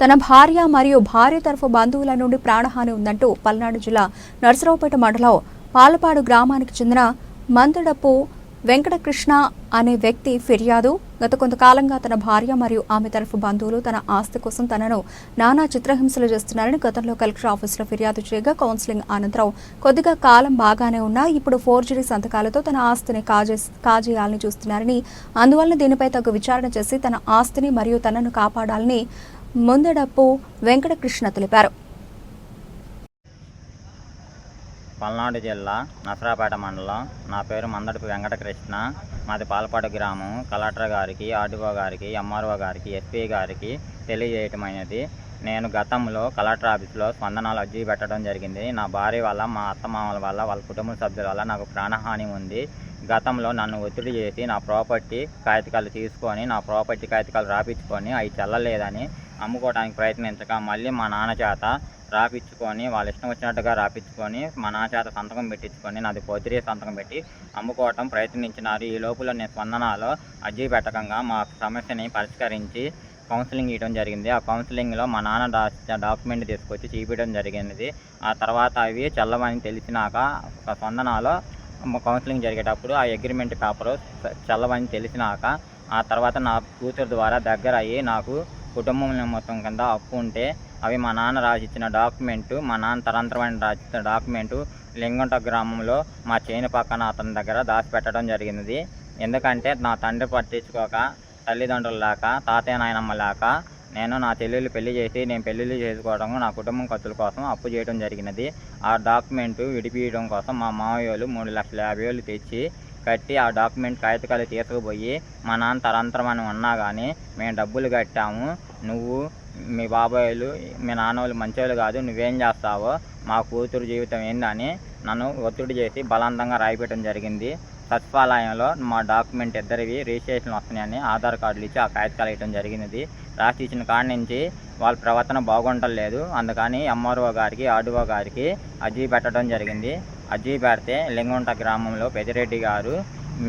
తన భార్య మరియు భార్య తరఫు బంధువుల నుండి ప్రాణహాని ఉందంటూ పల్నాడు జిల్లా నర్సరావుపేట మండలం పాలపాడు గ్రామానికి చెందిన మందడపు వెంకటకృష్ణ అనే వ్యక్తి ఫిర్యాదు. గత కొంతకాలంగా తన భార్య మరియు ఆమె తరఫు బంధువులు తన ఆస్తి కోసం తనను నానా చిత్రహింసలు చేస్తున్నారని గతంలో కలెక్టర్ ఆఫీసులో ఫిర్యాదు చేయగా కౌన్సిలింగ్ అనంతరం కొద్దిగా కాలం బాగానే ఉన్నా ఇప్పుడు ఫోర్జరీ సంతకాలతో తన ఆస్తిని కాజే కాజేయాలని చూస్తున్నారని అందువల్ల దీనిపై తగు విచారణ చేసి తన ఆస్తిని మరియు తనను కాపాడాలని ముందడప్పు వెంకటకృష్ణ తెలిపారు. పల్నాడు జిల్లా నసరాపేట మండలం. నా పేరు మందడపు వెంకటకృష్ణ. మాది పాలపాడు గ్రామం. కలెక్టర్ గారికి ఆర్డీఓ గారికి ఎంఆర్ఓ గారికి ఎస్పీ గారికి తెలియజేయటమైనది. నేను గతంలో కలెక్టర్ ఆఫీస్లో స్పందనాలు అర్జీ పెట్టడం జరిగింది. నా భార్య వల్ల మా అత్తమామల వల్ల వాళ్ళ కుటుంబ సభ్యుల వల్ల నాకు ప్రాణహాని ఉంది. గతంలో నన్ను ఒత్తిడి చేసి నా ప్రాపర్టీ కాగితకాలు తీసుకొని నా ప్రాపర్టీ కాగితకాలు రాపించుకొని అవి చల్లలేదని అమ్ముకోవడానికి ప్రయత్నించక మళ్ళీ మా నాన్న చేత రాపించుకొని వాళ్ళ ఇష్టం వచ్చినట్టుగా రాపించుకొని మా నాన్న చేత సంతకం పెట్టించుకొని నాది పొద్దురే సంతకం పెట్టి అమ్ముకోవటం ప్రయత్నించినారు. ఈ లోపల నేను స్పందనలో అర్జీ పెట్టకంగా మా సమస్యని పరిష్కరించి కౌన్సిలింగ్ ఇవ్వడం జరిగింది. ఆ కౌన్సిలింగ్లో మా నాన్న డా డాక్యుమెంట్ తీసుకొచ్చి చూపించడం జరిగినది ఆ తర్వాత అవి చల్లవని తెలిసినాక ఒక స్పందనలో కౌన్సిలింగ్ జరిగేటప్పుడు ఆ అగ్రిమెంట్ పేపరు చల్లవని తెలిసినాక ఆ తర్వాత నా కూతురు ద్వారా దగ్గర అయ్యి నాకు కుటుంబం మొత్తం కింద అప్పు ఉంటే అవి మా నాన్న రాసిచ్చిన డాక్యుమెంటు మా నాన్న తరంతరమైన రాసిచ్చిన డాక్యుమెంటు లింగంట గ్రామంలో మా చేను పక్కన అతని దగ్గర దాచిపెట్టడం జరిగినది ఎందుకంటే నా తండ్రి పట్టించుకోక తల్లిదండ్రులు లేక తాతయ్య నాయనమ్మ లేక నేను నా చెల్లెళ్ళు పెళ్ళి చేసి నేను పెళ్ళిళ్ళు చేసుకోవడం నా కుటుంబం ఖర్చుల కోసం అప్పు చేయడం జరిగినది. ఆ డాక్యుమెంట్ విడిపించడం కోసం మా మామయ్యోళ్ళు మూడు లక్షల యాభై వేలు తెచ్చి కట్టి ఆ డాక్యుమెంట్ కాగితకాలు తీసుకుపోయి మా నాన్న తరంతరం అని ఉన్నా కానీ మేము డబ్బులు కట్టాము. నువ్వు మీ బాబాయ్లు మీ నాన్నోళ్ళు మంచోళ్ళు కాదు నువ్వేం చేస్తావో మా కూతురు జీవితం ఏందని నన్ను ఒత్తిడి చేసి బలవంతంగా రాయిపెట్టడం జరిగింది. సచివాలయంలో మా డాక్యుమెంట్ ఇద్దరివి రిజిస్ట్రేషన్ వస్తున్నాయని ఆధార్ కార్డులు ఇచ్చి ఆ కాగితాలు ఇవ్వడం జరిగినది. రాసి ఇచ్చిన కాడి నుంచి వాళ్ళ ప్రవర్తన బాగుండలేదు అందుకని ఎంఆర్ఓ గారికి ఆర్డీఓ గారికి అర్జీ పెట్టడం జరిగింది. అర్జీ పెడితే లింగుంట గ్రామంలో పెద్దిరెడ్డి గారు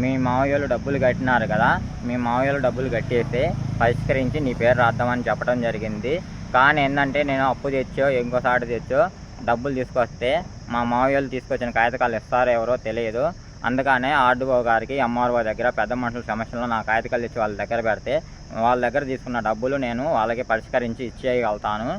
మీ మావయ్యలు డబ్బులు కట్టినారు కదా మీ మావయ్యలు డబ్బులు కట్టేస్తే పరిష్కరించి నీ పేరు రాద్దామని చెప్పడం జరిగింది. కానీ ఏంటంటే నేను అప్పు తెచ్చో ఇంకోసారి తెచ్చో డబ్బులు తీసుకొస్తే మా మావయ్యలు తీసుకొచ్చిన కాగితకాలు ఇస్తారో ఎవరో తెలియదు. అందుకనే ఆర్డీఓ గారికి ఎంఆర్ఓ దగ్గర పెద్ద మనుషుల సమస్యలు నా కాగితకాలు ఇచ్చి వాళ్ళ దగ్గర పెడితే వాళ్ళ దగ్గర తీసుకున్న డబ్బులు నేను వాళ్ళకి పరిష్కరించి ఇచ్చేయగలుగుతాను.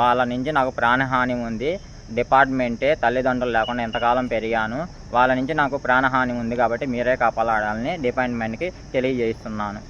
వాళ్ళ నుంచి నాకు ప్రాణహాని ఉంది. డిపార్ట్మెంటే తల్లిదండ్రులు లేకుండా ఎంతకాలం పెరిగాను. వాళ్ళ నుంచి నాకు ప్రాణహాని ఉంది కాబట్టి మీరే కాపాడాలని డిపార్ట్మెంట్కి తెలియజేస్తున్నాను.